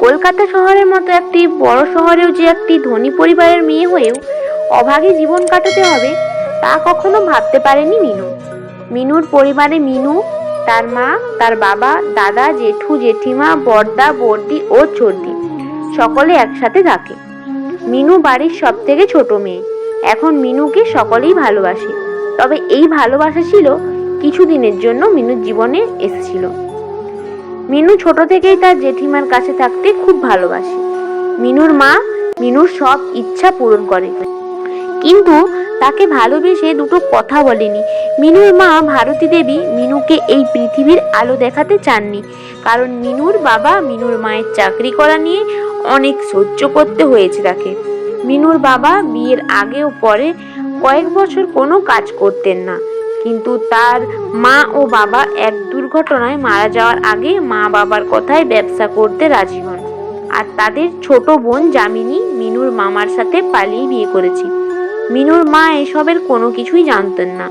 কলকাতা শহরের মতো একটি বড় শহরেও যে একটি ধনী পরিবারের মেয়ে হয়েও অভাগী জীবন কাটাতে হবে, তা কখনো ভাবতে পারেনি মিনু। মিনুর পরিবারে মিনু, তার মা, তার বাবা, দাদা, জেঠু, জেঠিমা, বর্দা, বর্দি ও চর্দি সকলে একসাথে থাকে। মিনু বাড়ির সব থেকে ছোট মেয়ে। এখন মিনুকে সকলেই ভালোবাসে। তবে এই ভালোবাসা ছিল কিছুদিনের জন্য মিনুর জীবনে এসেছিল। মিনু ছোট থেকেই তার জেঠিমার কাছে থাকতে খুব ভালোবাসে। মিনুর মা মিনুর সব ইচ্ছা পূরণ করে। কিন্তু তাকে ভালোবেসে দুটো কথা বলেনি। মিনুর মা ভারতী দেবী মিনুকে এই পৃথিবীর আলো দেখাতে চাননি। কারণ মিনুর বাবা মিনুর মায়ের চাকরি করা নিয়ে অনেক সহ্য করতে হয়েছে তাকে। মিনুর বাবা বিয়ের আগে ও পরে কয়েক বছর কোনো কাজ করতেন না। কিন্তু তার মা ও বাবা এক দুর্ঘটনায় মারা যাওয়ার আগে মা বাবার কথায় ব্যবসা করতে রাজি হন। আর তাদের ছোট বোন জামিনী মিনুর মামার সাথে পালিয়ে বিয়ে করেছে। মিনুর মা এসবের কোনো কিছুই জানতেন না।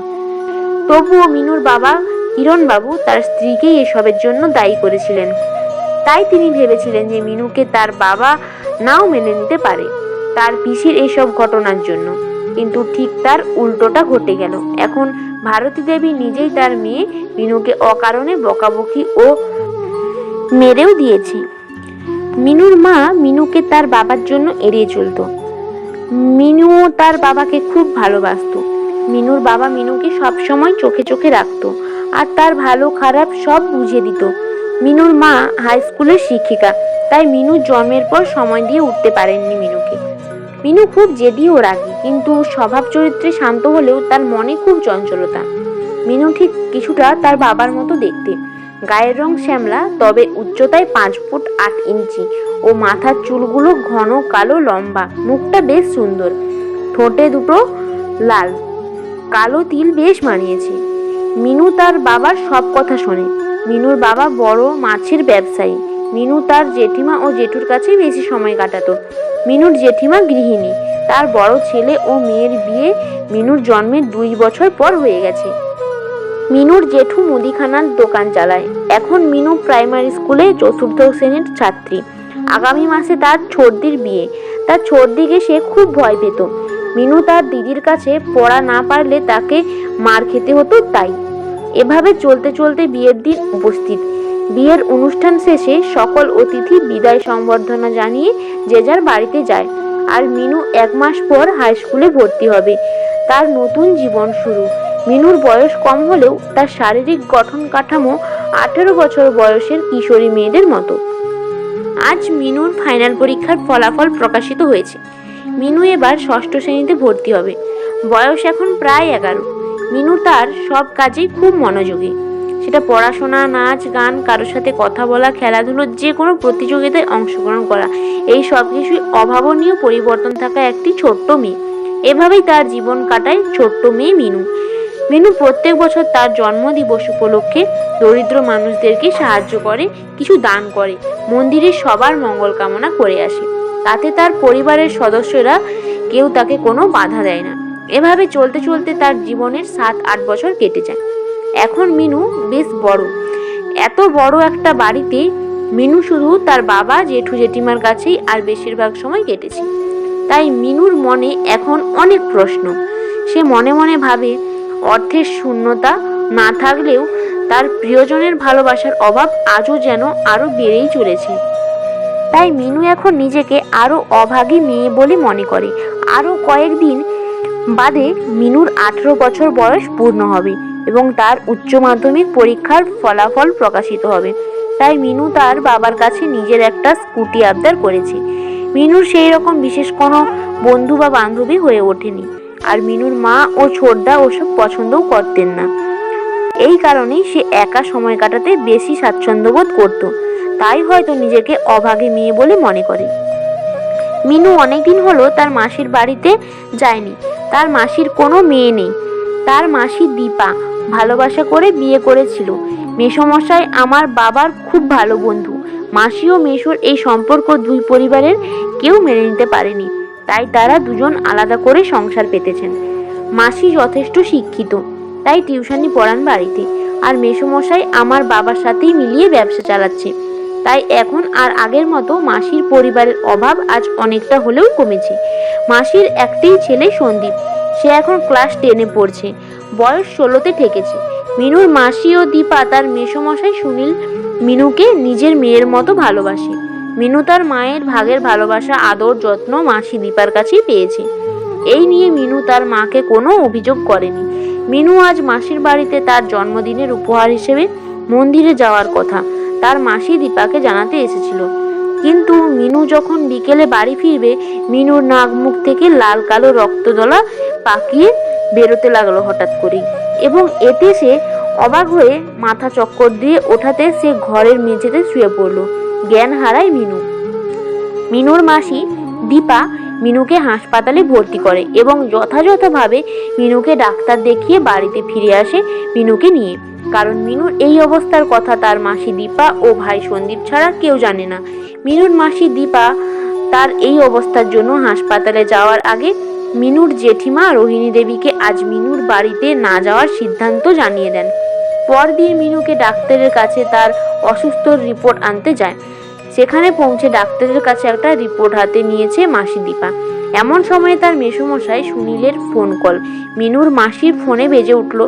তবুও মিনুর বাবা কিরণবাবু তার স্ত্রীকেই এসবের জন্য দায়ী করেছিলেন। তাই তিনি ভেবেছিলেন যে মিনুকে তার বাবা নাও মেনে নিতে পারে তার পিসির এইসব ঘটনার জন্য। কিন্তু ঠিক তার উল্টোটা ঘটে গেল। এখন ভারতী দেবী নিজেই তার মেয়ে মিনুকে অকারণে বকাবকি ও মেরেও দিয়েছে। মিনুর মা মিনুকে তার বাবার জন্য এড়িয়ে চলতো। মিনুও তার বাবাকে খুব ভালোবাসতো। মিনুর বাবা মিনুকে সবসময় চোখে চোখে রাখত আর তার ভালো খারাপ সব বুঝিয়ে দিত। মিনুর মা হাই স্কুলের শিক্ষিকা, তাই মিনু জন্মের পর সময় দিয়ে উঠতে পারেননি মিনুকে। মিনু খুব জেদি ও রাগী, কিন্তু স্বভাব চরিত্রে শান্ত হলেও তার মনে খুব চঞ্চলতা। মিনু ঠিক কিছুটা তার বাবার মতো দেখতে। গায়ের রং শ্যামলা, তবে উচ্চতায় পাঁচ ফুট আট ইঞ্চি ও মাথার চুলগুলো ঘন, কালো, লম্বা। মুখটা বেশ সুন্দর। ঠোঁটে দুটো লাল। কালো তিল বেশ মানিয়েছে। মিনু তার বাবার সব কথা শোনে। মিনুর বাবা বড় মাছের ব্যবসায়ী। মিনু তার জেঠিমা ও জেঠুর কাছে বেশি সময় কাটাতো। মিনুর জেঠিমা গৃহিণী। তার বড় ছেলে ও মেয়ের বিয়ে মিনুর জন্মের দুই বছর পর হয়ে গেছে। মিনুর জেঠু মুদিখানার দোকান চালায়। এখন মিনু প্রাইমারি স্কুলে চতুর্থ শ্রেণির ছাত্রী। আগামী মাসে তার ছর্দির বিয়ে। তার ছর্দিকে সে খুব ভয় পেত। মিনু তার দিদির কাছে পড়া না পারলে তাকে মার খেতে হতো তাই। এভাবে চলতে চলতে বিয়ের দিন উপস্থিত। বিয়ের অনুষ্ঠান শেষে সকল অতিথি বিদায় সংবর্ধনা জানিয়ে যে যার বাড়িতে যায়। আর মিনু এক মাস পর হাই স্কুলে ভর্তি হবে। তার নতুন জীবন শুরু। মিনুর বয়স কম হলেও তার শারীরিক গঠন কাঠামো আঠেরো বছর বয়সের কিশোরী মেয়েদের মতো। আজ মিনুর ফাইনাল পরীক্ষার ফলাফল প্রকাশিত হয়েছে। মিনু এবার ষষ্ঠ শ্রেণীতে ভর্তি হবে। বয়স এখন প্রায় এগারো। মিনু তার সব কাজেই খুব মনোযোগী। সেটা পড়াশোনা, নাচ, গান, কারোর সাথে কথা বলা খেলাধুলোর যে কোনো প্রতিযোগিতায় অংশগ্রহণ করা। এই সব কিছুই অভাবনীয় পরিবর্তন থাকা একটি ছোট্ট মেয়ে। এভাবেই তার জীবন কাটায় ছোট্ট মেয়ে মিনু। মিনু প্রত্যেক বছর তার জন্মদিবস উপলক্ষে দরিদ্র মানুষদেরকে সাহায্য করে, কিছু দান করে, মন্দিরে সবার মঙ্গল কামনা করে আসে। তাতে তার পরিবারের সদস্যরা কেউ তাকে কোনো বাধা দেয় না। এভাবে চলতে চলতে তার জীবনের সাত আট বছর কেটে যায়। এখন মিনু বেশ বড়। এত বড় একটা বাড়িতে মিনু শুধু তার বাবা, জেঠু, জেঠিমার কাছেই আর বেশিরভাগ সময় কেটেছে। তাই মিনুর মনে এখন অনেক প্রশ্ন। সে মনে মনে ভাবে, অর্থের শূন্যতা না থাকলেও তার প্রিয়জনের ভালোবাসার অভাব আজও যেন আরও বেড়েই চলেছে। তাই মিনু এখন নিজেকে আরও অভাগী মেয়ে বলে মনে করে। আরও কয়েকদিন বাদে মিনুর আঠেরো বছর বয়স পূর্ণ হবে। এবং তার উচ্চ মাধ্যমিক পরীক্ষার ফলাফল প্রকাশিত হবে। তাই মিনু তার বাবার কাছে নিজের একটা স্কুটি আবদার করেছে। মিনুর সেই রকম বিশেষ কোনো বন্ধু বা বান্ধবী হয়ে ওঠেনি। আর মিনুর মা ও ছোটদা ওসব পছন্দও করতেন না। এই কারণেই সে একা সময় কাটাতে বেশি স্বাচ্ছন্দ্য বোধ করত। তাই হয়তো নিজেকে অভাগী মেয়ে বলে মনে করে। মিনু অনেকদিন হলো তার মাসির বাড়িতে যায়নি। তার মাসির কোনো মেয়ে নেই। তার মাসি দীপা ভালোবাসা করে বিয়ে করেছিল। মেসমশাই আমার বাবার খুব ভালো বন্ধু। মাসি ও মেশোর এই সম্পর্ক দুই পরিবারের কেউ মেনে নিতে পারেনি। তাই তারা দুজন আলাদা করে সংসার পেতেছেন। মাসি যথেষ্ট শিক্ষিত, তাই টিউশনি পড়ান বাড়িতে। আর মেসমশাই আমার বাবার সাথেই মিলিয়ে ব্যবসা চালাচ্ছে। তাই এখন আর আগের মতো মাসির পরিবারের অভাব আজ অনেকটা হলেও কমেছে। মাসির একটাই ছেলে সন্দীপ, সে এখন ক্লাস টেনে পড়ছে। বয়স ষোলোতে ঠেকেছে। মিনুর মাসি ও দীপা তার মেসমশাই সুনীল মিনুকে নিজের মেয়ের মতো ভালোবাসে। মিনু তার মায়ের ভাগের ভালোবাসা, আদর, যত্ন মাসি দীপার কাছেই পেয়েছে। এই নিয়ে মিনু তার মাকে কোনো অভিযোগ করেনি। মিনু আজ মাসির বাড়িতে তার জন্মদিনের উপহার হিসেবে মন্দিরে যাওয়ার কথা। তার মাসি দীপাকে জানাতে এসেছিল। কিন্তু মিনু যখন বিকেলে বাড়ি ফিরবে, মিনুর নাক মুখ থেকে লাল কালো রক্তদলা পাকিয়ে বেরোতে লাগল হঠাৎ করেই। এবং এতে সে অবাক হয়ে মাথা চক্কর দিয়ে ওঠাতে সে ঘরের মেঝেতে শুয়ে পড়ল। জ্ঞান হারায় মিনু। মিনুর মাসি দীপা মিনুকে হাসপাতালে ভর্তি করে এবং যথাযথভাবে মিনুকে ডাক্তার দেখিয়ে বাড়িতে ফিরে আসে মিনুকে নিয়ে। কারণ মিনুর এই অবস্থার কথা তার মাসি দীপা ও ভাই সন্দীপ ছাড়া কেউ জানে না। মিনুর মাসি দীপা তার এই অবস্থার জন্য হাসপাতালে যাওয়ার আগে মিনুর জেঠিমা রোহিণী দেবীকে আজ মিনুর বাড়িতে না যাওয়ার সিদ্ধান্ত জানিয়ে দেন। পরদিন মিনুকে ডাক্তারের কাছে তার অসুস্থর রিপোর্ট আনতে যায়। সেখানে পৌঁছে ডাক্তারের কাছে একটা রিপোর্ট হাতে নিয়েছে মাসি দীপা। এমন সময় তার মেসুমশাই সুনীলের ফোন কল। মিনুর মাসির ফোনে বেজে উঠল।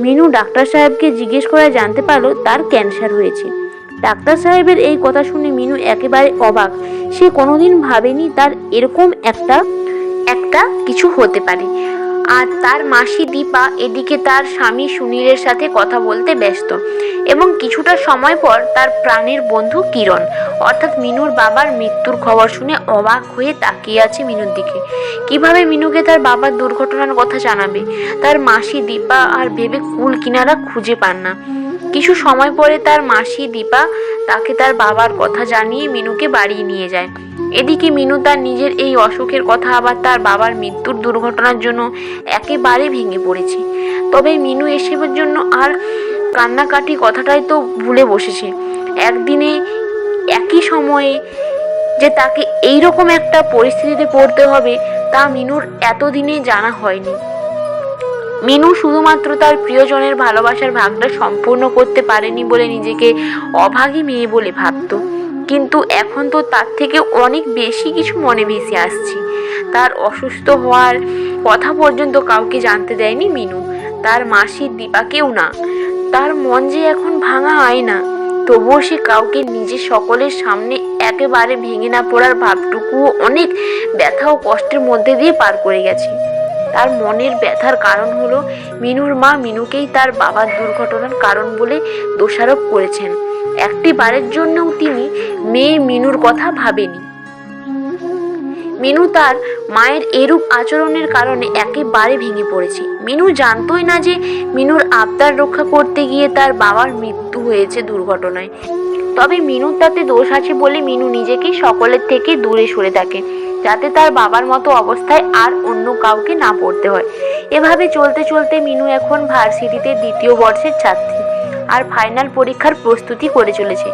মিনু ডাক্তার সাহেবকে জিজ্ঞেস করে জানতে পারল তার ক্যান্সার হয়েছে। ডাক্তার সাহেবের এই কথা শুনে মিনু একেবারে অবাক। সে কোনোদিন ভাবেনি তার এরকম একটা একটা কিছু হতে পারে। আর তার মাসি দীপা এদিকে তার স্বামী সুনীলের সাথে কথা বলতে ব্যস্ত এবং কিছুটা সময় পর তার প্রাণের বন্ধু কিরণ, অর্থাৎ মিনুর বাবার মৃত্যুর খবর শুনে অবাক হয়ে তাকিয়ে আছে মিনুর দিকে। কীভাবে মিনুকে তার বাবার দুর্ঘটনার কথা জানাবে? তার মাসি দীপা আর ভেবে কুল কিনারা খুঁজে পান না। কিছু সময় পরে তার মাসি দীপা তাকে তার বাবার কথা জানিয়ে মিনুকে বাড়ি নিয়ে যায়। এদিকে মিনু তার নিজের এই অসুখের কথা আবার তার বাবার মৃত্যুর দুর্ঘটনার জন্য একেবারে ভেঙে পড়েছে। তবে মিনু এসবের জন্য আর কান্নাকাটি কথাটাই তো ভুলে বসেছে। একদিনে একই সময়ে যে তাকে এই রকম একটা পরিস্থিতিতে পড়তে হবে তা মিনুর এতদিনে জানা হয়নি। মিনু শুধুমাত্র তার প্রিয়জনের ভালোবাসার ভাগটা সম্পূর্ণ করতে পারেনি বলে নিজেকে অভাগী মেয়ে বলে ভাবতো। কিন্তু এখন তো তার থেকে অনেক বেশি কিছু মনে ভেসে আসছে। তার অসুস্থ হওয়ার কথা পর্যন্ত কাউকে জানতে দেয়নি মিনু। তার মাসির দীপাকেও না। তার মন যে এখন ভাঙা হয় না তবুও সে কাউকে নিজে সকলের সামনে একেবারে ভেঙে না পড়ার ভাবটুকুও অনেক ব্যথা ও কষ্টের মধ্যে দিয়ে পার করে গেছে। তার মনের ব্যথার কারণ হলো মিনুর মা মিনুকেই তার বাবার দুর্ঘটনার কারণ বলে দোষারোপ করেছেন। একটি বারের জন্যও তিনি মেয়ে মিনুর কথা ভাবেনি। মিনু তার মায়ের এরূপ আচরণের কারণে একেবারে ভেঙে পড়েছে। মিনু জানতোই না যে মিনুর আবদার রক্ষা করতে গিয়ে তার বাবার মৃত্যু হয়েছে দুর্ঘটনায়। তবে মিনুর তাতে দোষ আছে বলে মিনু নিজেকে সকলের থেকে দূরে সরে থাকে, যাতে তার বাবার মতো অবস্থায় আর অন্য কাউকে না পড়তে হয়। এভাবে চলতে চলতে মিনু এখন ভার্সিটিতে দ্বিতীয় বর্ষের ছাত্রী আর ফাইনাল পরীক্ষার প্রস্তুতি করে চলেছে।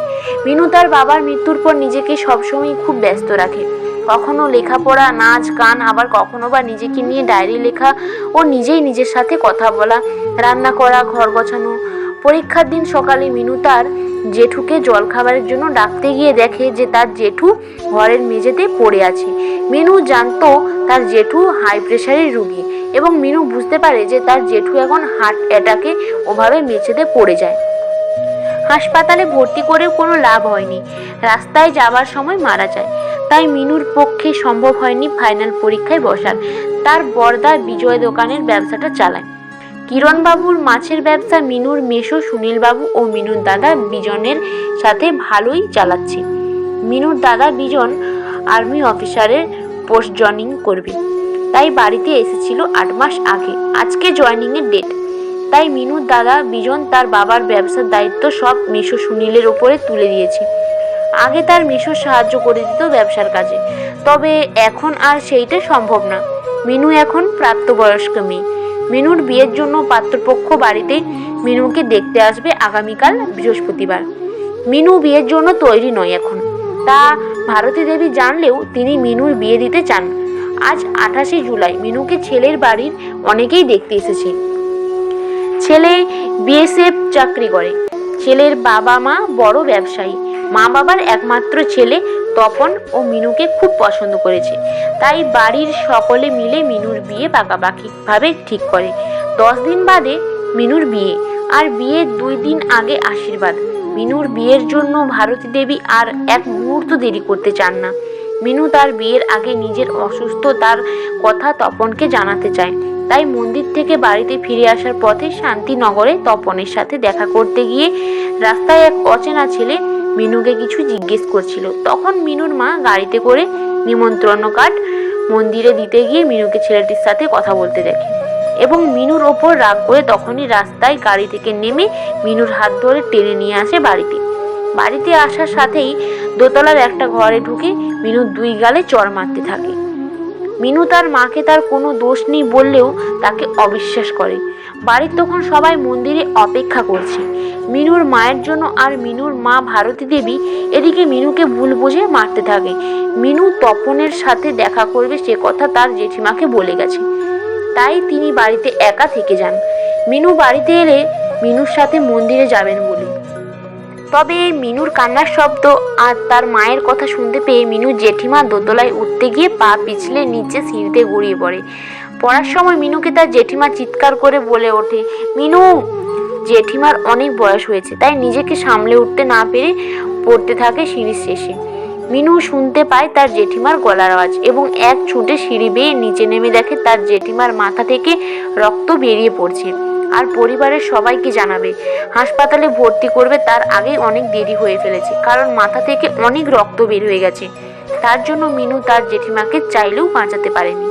মিনু তার বাবার মৃত্যুর পর নিজেকে সবসময় খুব ব্যস্ত রাখে। কখনো লেখাপড়া, নাচ, গান, আবার কখনো বা নিজেকে নিয়ে ডায়েরি লেখা ও নিজেই নিজের সাথে কথা বলা, রান্না করা, ঘর গোছানো। পরীক্ষার দিন সকালে মিনু তার জেঠুকে জলখাবারের জন্য ডাকতে গিয়ে দেখে যে তার জেঠু ঘরের মেঝেতে পড়ে আছে। মিনু জানতো তার জেঠু হাই প্রেশারের রুগী এবং মিনু বুঝতে পারে যে তার জেঠু এখন হার্ট অ্যাটাকে ওভাবে মেঝেতে পড়ে যায়। হাসপাতালে ভর্তি করেও কোনো লাভ হয়নি। রাস্তায় যাবার সময় মারা যায়। তাই মিনুর পক্ষে সম্ভব হয়নি ফাইনাল পরীক্ষায় বসার। তার বর্দার বিজয় দোকানের ব্যবসাটা চালায়। কিরণবাবুর মাছের ব্যবসা মিনুর মেশো সুনীলবাবু ও মিনুর দাদা বিজনের সাথে ভালোই চালাচ্ছে। মিনুর দাদা বিজন আর্মি অফিসারের পোস্ট জয়নিং করবে। তাই বাড়িতে এসেছিল আট মাস আগে। আজকে জয়নিংয়ের ডেট তাই মিনুর দাদা বিজন তার বাবার ব্যবসার দায়িত্ব সব মেশো সুনীলের ওপরে তুলে দিয়েছে। আগে তার মেশো সাহায্য করে দিত ব্যবসার কাজে। তবে এখন আর সেইটা সম্ভব না। মিনু এখন প্রাপ্তবয়স্ক মেয়ে। মিনুর বিয়ের জন্য পাত্রপক্ষ বাড়িতে মিনুকে দেখতে আসবে আগামীকাল বৃহস্পতিবার। মিনু বিয়ের জন্য তৈরি নয় এখন। তা ভারতী দেবী জানলেও তিনি মিনুর বিয়ে দিতে চান। আজ আঠাশে জুলাই মিনুকে ছেলের বাড়ির অনেকেই দেখতে এসেছে। ছেলে বিএসএফ চাকরি করে। ছেলের বাবা মা বড় ব্যবসায়ী। মা বাবার একমাত্র ছেলে তপন ও মিনুকে খুব পছন্দ করেছে। তাই বাড়ির সকলে মিলে মিনুর বিয়ে পাকাপাকিভাবে ঠিক করে। দশ দিন বাদে মিনুর বিয়ে, আর বিয়ের দুই দিন আগে আশীর্বাদ। মিনুর বিয়ের জন্য ভারতী দেবী আর এক মুহূর্ত দেরি করতে চান না। মিনু তার বিয়ের আগে নিজের অসুস্থতার কথা তপনকে জানাতে চায়। তাই মন্দির থেকে বাড়িতে ফিরে আসার পথে শান্তিনগরে তপনের সাথে দেখা করতে গিয়ে রাস্তায় এক অচেনা ছেলে মিনুকে কিছু জিজ্ঞেস করছিল। তখন মিনুর মা গাড়িতে করে নিমন্ত্রণ কার্ড মন্দিরে দিতে গিয়ে মিনুকে ছেলেটির সাথে কথা বলতে দেখে এবং মিনুর ওপর রাগ করে তখনই রাস্তায় গাড়ি থেকে নেমে মিনুর হাত ধরে টেনে নিয়ে আসে বাড়িতে। বাড়িতে আসার সাথেই দোতলার একটা ঘরে ঢুকে মিনু দুই গালে চড় মারতে থাকে। মিনু তার মাকে তার কোনো দোষ নেই বললেও তাকে অবিশ্বাস করে। বাড়ির তখন সবাই মন্দিরে অপেক্ষা করছে। মিনুর মায়ের জন্য আর মিনুর মা ভারতী দেবী এদিকে মিনুকে ভুল বুঝে মারতে থাকে। মিনু তপনের সাথে দেখা করবে সে কথা তার জেঠিমাকে বলে গেছে। তাই তিনি বাড়িতে একা থেকে যান। মিনু বাড়িতে এলে মিনুর সাথে মন্দিরে যাবেন বলে। তবে মিনুর কান্নার শব্দ আর তার মায়ের কথা শুনতে পেয়ে মিনু জেঠিমা দোতলায় উঠতে গিয়ে পা পিছলে নিচে সিঁড়িতে গড়িয়ে পড়ে। পড়ার সময় মিনুকে তার জেঠিমা চিৎকার করে বলে ওঠে, মিনু, জেঠিমার অনেক বয়স হয়েছে, তাই নিজেকে সামলে উঠতে না পেরে পড়তে থাকে সিঁড়ির শেষে। মিনু শুনতে পায় তার জেঠিমার গলার আওয়াজ এবং এক ছুটে সিঁড়ি বেয়ে নিচে নেমে দেখে তার জেঠিমার মাথা থেকে রক্ত বেরিয়ে পড়ছে। আর পরিবারের সবাইকে জানাবে, হাসপাতালে ভর্তি করবে, তার আগেই অনেক দেরি হয়ে ফেলেছে, কারণ মাথা থেকে অনেক রক্ত বের হয়ে গেছে। তার জন্য মিনু তার জেঠিমাকে চাইলেও বাঁচাতে পারেনি।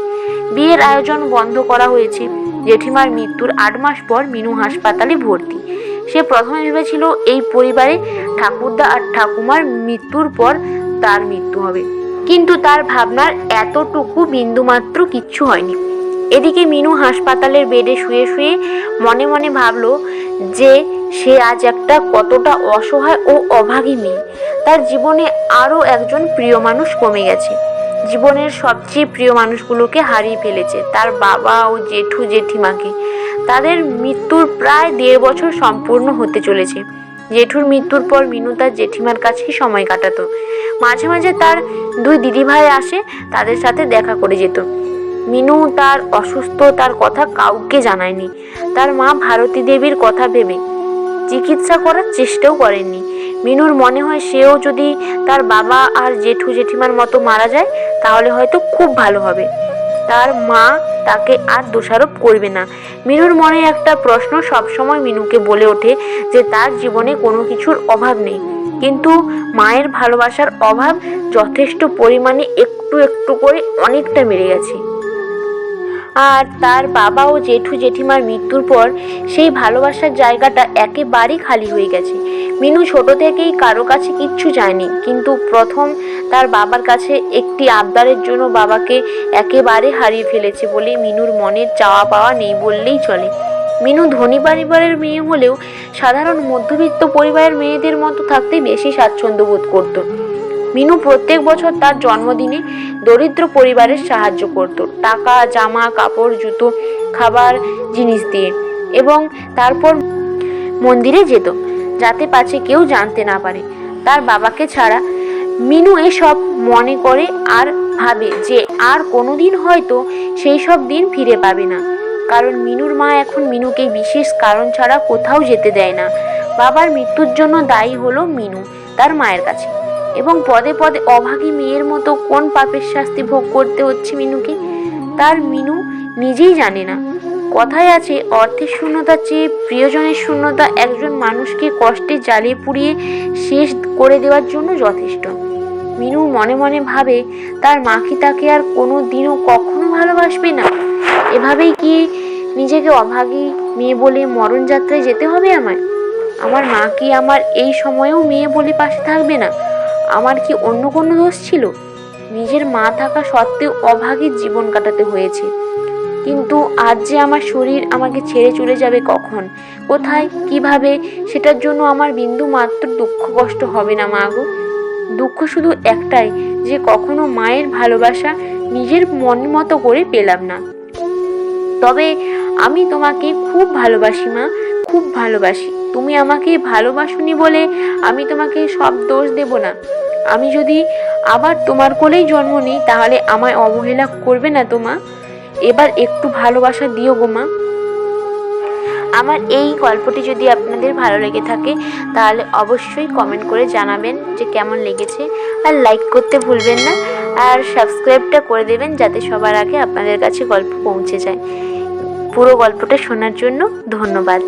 বিয়ের আয়োজন বন্ধ করা হয়েছে। জেঠিমার মৃত্যুর আট মাস পর মিনু হাসপাতালে ভর্তি। সে প্রথমে ভেবেছিল এই পরিবারে ঠাকুরদা আর ঠাকুমার মৃত্যুর পর তার মৃত্যু হবে। কিন্তু তার ভাবনার এতটুকু বিন্দুমাত্র কিচ্ছু হয়নি। এদিকে মিনু হাসপাতালের বেডে শুয়ে শুয়ে মনে মনে ভাবলো যে সে আজ একটা কতটা অসহায় ও অভাগী মেয়ে। তার জীবনে আরও একজন প্রিয় মানুষ কমে গেছে। জীবনের সবচেয়ে প্রিয় মানুষগুলোকে হারিয়ে ফেলেছে, তার বাবা ও জেঠু জেঠিমাকে। তাদের মৃত্যুর প্রায় দেড় বছর সম্পূর্ণ হতে চলেছে। জেঠুর মৃত্যুর পর মিনু তার জেঠিমার কাছেই সময় কাটাতো। মাঝে মাঝে তার দুই দিদিভাই আসে, তাদের সাথে দেখা করে যেত। মিনু তার অসুস্থ তার কথা কাউকে জানায়নি। তার মা ভারতী দেবীর কথা ভেবে চিকিৎসা করার চেষ্টাও করেননি। মিনুর মনে হয় সেও যদি তার বাবা আর জেঠু জেঠিমার মতো মারা যায়, তাহলে হয়তো খুব ভালো হবে। তার মা তাকে আর দোষারোপ করবে না। মিনুর মনে একটা প্রশ্ন সবসময় মিনুকে বলে ওঠে যে তার জীবনে কোনো কিছুর অভাব নেই। কিন্তু মায়ের ভালোবাসার অভাব যথেষ্ট পরিমাণে একটু একটু করে অনেকটা বেড়ে গেছে। আর তার বাবা ও জেঠু জেঠিমার মৃত্যুর পর সেই ভালোবাসার জায়গাটা একেবারেই খালি হয়ে গেছে। মিনু ছোট থেকেই কারও কাছে কিচ্ছু যায়নি কিন্তু প্রথম তার বাবার কাছে একটি আবদারের জন্য বাবাকে একেবারে হারিয়ে ফেলেছে বলে মিনুর মনের চাওয়া পাওয়া নেই বললেই চলে। মিনু ধনী পরিবারের মেয়ে হলেও সাধারণ মধ্যবিত্ত পরিবারের মেয়েদের মতো থাকতে বেশি স্বাচ্ছন্দ্য বোধ করতো। মিনু প্রত্যেক বছর তার জন্মদিনে দরিদ্র পরিবারের সাহায্য করত। টাকা, জামা, কাপড়, জুতো, খাবার, জিনিস দিয়ে এবং তারপর মন্দিরে যেত যাতে পাছে কেউ জানতে না পারে। তার বাবাকে ছাড়া মিনু এসব মনে করে আর ভাবে যে আর কোনোদিন হয়তো সেই সব দিন ফিরে পাবে না। কারণ মিনুর মা এখন মিনুকে বিশেষ কারণ ছাড়া কোথাও যেতে দেয় না। বাবার মৃত্যুর জন্য দায়ী হলো মিনু, তার মায়ের কাছে। এবং পদে পদে অভাগী মেয়ের মতো কোন পাপের শাস্তি ভোগ করতে হচ্ছে মিনুকে? তার মিনু নিজেই জানে না। কথায় আছে, অর্থের শূন্যতার চেয়ে প্রিয়জনের শূন্যতা একজন মানুষকে কষ্টে জ্বালিয়ে পুড়িয়ে শেষ করে দেওয়ার জন্য যথেষ্ট। মিনু মনে মনে ভাবে, তার মা কি তাকে আর কোনো দিনও কখনো ভালোবাসবে না। এভাবেই কি নিজেকে অভাগী মেয়ে বলে মরণ যাত্রায় যেতে হবে আমায়? আমার মা কি আমার এই সময়েও মেয়ে বলে পাশে থাকবে না? আমার কি অন্য কোনো দোষ ছিল? নিজের মা থাকা সত্ত্বেও অভাগীর জীবন কাটাতে হয়েছে। কিন্তু আজ যে আমার শরীর আমাকে ছেড়ে চলে যাবে কখন? কোথায়? কীভাবে? সেটার জন্য আমার বিন্দু মাত্র দুঃখ কষ্ট হবে না, মা গো। দুঃখ শুধু একটাই, যে কখনো মায়ের ভালোবাসা নিজের মন মতো করে পেলাম না। তবে আমি তোমাকে খুব ভালোবাসি, মা। খুব ভালোবাসি। তুমি আমাকে ভালোবাসুনি বলে আমি তোমাকে সব দোষ দেব না। আমি যদি আবার তোমার কোলেই জন্ম নিই, তাহলে আমায় অবহেলা করবে না তোমা এবার একটু ভালোবাসা দিও গো মা। আমার এই গল্পটি যদি আপনাদের ভালো লেগে থাকে, তাহলে অবশ্যই কমেন্ট করে জানাবেন যে কেমন লেগেছে। আর লাইক করতে ভুলবেন না, আর সাবস্ক্রাইবটা করে দেবেন যাতে সবার আগে আপনাদের কাছে গল্প পৌঁছে যায়। পুরো গল্পটা শোনার জন্য ধন্যবাদ।